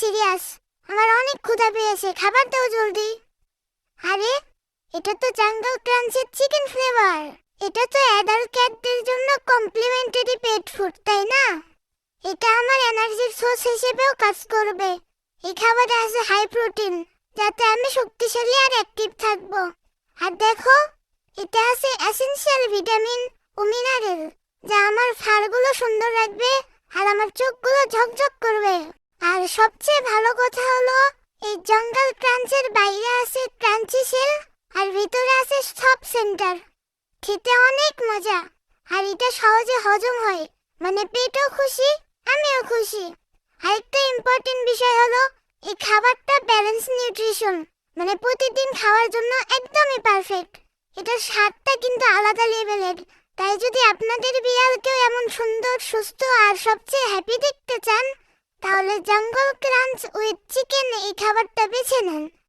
Serious আমার অনেক ক্ষুধা পেয়েছে খাবার দাও জলদি। আরে, এটা তো জাঙ্গল ক্রাঞ্চের চিকেন ফ্লেভার এটা তো অ্যাডাল্ট ক্যাটদের জন্য কমপ্লিমেন্টারি পেট ফুড তাই না? এটা আমার এনার্জির সোর্স হিসেবেও কাজ করবে। এই খাবারে আছে হাই প্রোটিন যাতে আমি শক্তিশালী আর অ্যাক্টিভ থাকব। আর দেখো, এটা আছে এসেনশিয়াল ভিটামিন ও মিনারেল যা আমার ফারগুলো সুন্দর রাখবে আর আমার চোখগুলো ঝকঝক করবে। আর সবচেয়ে ভালো কথা হলো, এই জঙ্গল ক্রাঞ্চের বাইরে আছে ক্রাঞ্চি সেল, আর ভিতরে আছে সব সেন্টার। খেতে অনেক মজা, আর এটা সহজে হজম হয় মানে পেটও খুশি, আমিও খুশি। আরেকটা ইম্পর্টেন্ট বিষয় হলো, এই খাবারটা ব্যালেন্স নিউট্রিশন মানে প্রতিদিন খাওয়ার জন্য একদমই পারফেক্ট এটার স্বাদটা কিন্তু আলাদা লেভেলের তাই যদি আপনাদের বিড়ালকেও এমন সুন্দর, সুস্থ আর সবচেয়ে হ্যাপি দেখতে চান তাহলে জঙ্গল ক্রাঞ্চ উইথ চিকেন এই খাবারটা বেছে নেন।